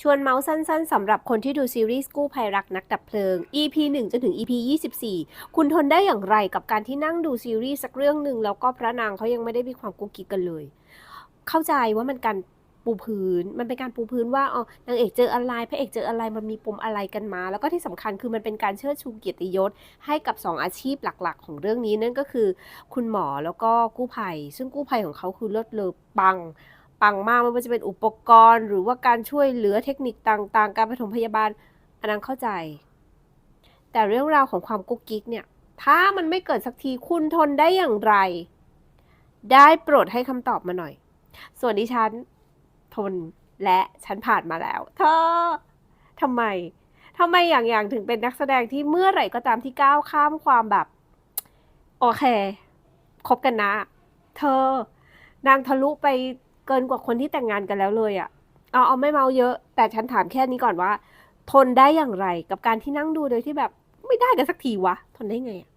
ชวนเมาส์สั้นๆสำหรับคนที่ดูซีรีส์กู้ภัยรักนักดับเพลิง EP 1 จนถึง EP 24 คุณทนได้อย่างไรกับการที่นั่งดูซีรีส์สักเรื่องหนึ่งแล้วก็พระนางเขายังไม่ได้มีความกุ๊กกิ๊กกันเลย เข้าใจว่ามันการปูพื้น มันเป็นการปูพื้นว่าอ๋อนางเอกเจออะไรพระเอกเจออะไรมันมีปมอะไรกันมา แล้วก็ที่สำคัญคือมันเป็นการเชิดชูเกียรติยศให้กับสองอาชีพหลักๆ ของเรื่องนี้นั่นก็คือ คุณหมอแล้วก็กู้ภัย ซึ่งกู้ภัยของเขาคือเลิศเลอปัง ปังมากไม่ว่าจะเป็นอุปกรณ์ หรือว่าการช่วยเหลือเทคนิคต่าง ๆ การปฐมพยาบาลอันนั้นเข้าใจ แต่เรื่องราวของความกุ๊กกิ๊กเนี่ย ถ้ามันไม่เกิดสักทีคุณทนได้อย่างไร ได้โปรดให้คำตอบมาหน่อย ส่วนดิฉันทนและฉันผ่านมาแล้วเธอทำไมทำไมอย่างอย่างถึงเป็นนักแสดงที่เมื่อไหร่ก็ตามที่ก้าวข้ามความแบบ โอเคคบกันนะ เธอนางทะลุไป เกินกว่าคนที่แต่งงานกันแล้วเลยอะ่ะเอาเอาไม่เมาเยอะ แต่ฉันถามแค่นี้ก่อนว่า ทนได้อย่างไรกับการที่นั่งดูโดยที่แบบไม่ได้กันสักทีวะ ทนได้ไงอะ